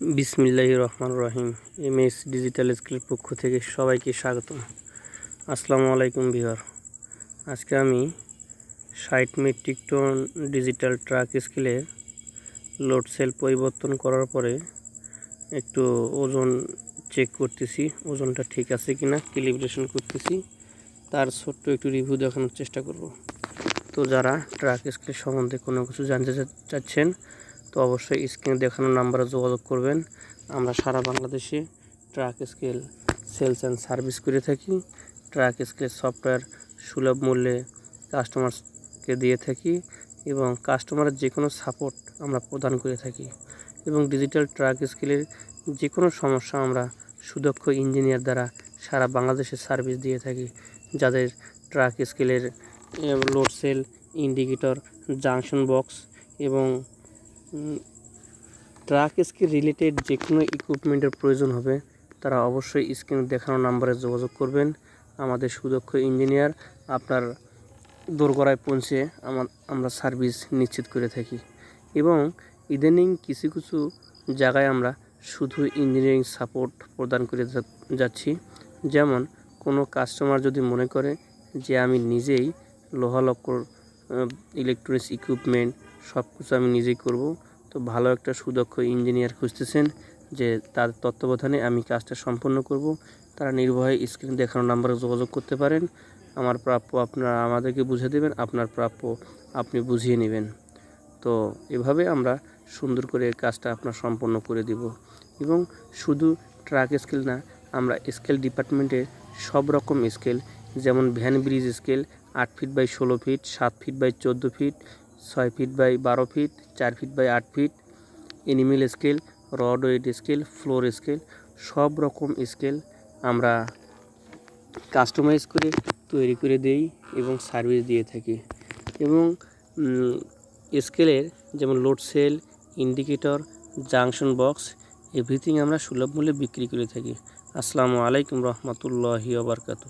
বিসমিল্লাহ রহমান রহিম এম এস ডিজিটাল স্কুলের পক্ষ থেকে সবাইকে স্বাগতম। আসসালামু আলাইকুম বিহার আজকে আমি ষাট মেট্রিক টন ডিজিটাল ট্রাক স্কেলের লোড সেল পরিবর্তন করার পরে একটু ওজন চেক করতেছি, ওজনটা ঠিক আছে কিনা, ক্যালিব্রেশন করতেছি। তার ছোট্ট একটু রিভিউ দেখানোর চেষ্টা করব। তো যারা ট্রাক স্কেল সম্বন্ধে কোনো কিছু জানতে চাচ্ছেন তো অবশ্যই স্ক্রিনে দেখানো নাম্বারে যোগাযোগ করবেন। আমরা সারা বাংলাদেশে truck scale sales and service করে থাকি। ট্রাক স্কেল সফটওয়্যার সুলভ মূল্যে কাস্টমারকে দিয়ে থাকি এবং কাস্টমারের যে কোনো সাপোর্ট আমরা প্রদান করে থাকি এবং ডিজিটাল ট্রাক স্কেলের যে কোনো সমস্যা আমরা সুদক্ষ ইঞ্জিনিয়ার দ্বারা সারা বাংলাদেশে সার্ভিস দিয়ে থাকি। যাদের ট্রাক স্কেলের load cell indicator junction box এবং ট্রাক স্কেল রিলেটেড যে কোনো ইকুইপমেন্টের প্রয়োজন হবে, তারা অবশ্যই স্ক্রিনে দেখানো নাম্বারে যোগাযোগ করবেন। আমাদের সুদক্ষ ইঞ্জিনিয়ার আপনার দোরগড়ায় পৌঁছে আমার আমরা সার্ভিস নিশ্চিত করে থাকি। এবং ইদানিং কিছু কিছু জায়গায় আমরা শুধু ইঞ্জিনিয়ারিং সাপোর্ট প্রদান করে যাচ্ছি। যেমন কোনো কাস্টমার যদি মনে করে যে আমি নিজেই লোহা লক্কর ইলেকট্রনিক্স ইকুইপমেন্ট সব কিছু আমি নিজেই করব। তো ভালো একটা সুদক্ষ ইঞ্জিনিয়ার খুঁজতেছেন যে তার তত্ত্বাবধানে আমি কাজটা সম্পন্ন করব। তারা নির্ভয়ে স্ক্রিন দেখানো নাম্বারে যোগাযোগ করতে পারেন। আমার প্রাপ্য আপনারা আমাদেরকে বুঝে দেবেন, আপনার প্রাপ্য আপনি বুঝিয়ে নেবেন। তো এভাবে আমরা সুন্দর করে কাজটা আপনার সম্পন্ন করে দিব। এবং শুধু ট্রাক স্কেল না, আমরা স্কেল ডিপার্টমেন্টে সব রকম স্কেল, যেমন ভ্যান ব্রিজ স্কেল, আট ফিট বাই ষোলো ফিট, সাত ফিট বাই চোদ্দ ফিট ছয় ফিট বাই বারো ফিট, চার ফিট বাই আট feet, animal scale, rod weight scale, floor scale, সব রকম স্কেল আমরা কাস্টমাইজ করে তৈরি করে দেই এবং সার্ভিস দিয়ে থাকি। এবং স্কেলের যেমন load cell, indicator, junction box, everything আমরা সুলভ মূল্যে বিক্রি করে থাকি। আসসালামু আলাইকুম রহমতুল্লাহি আবরকাতু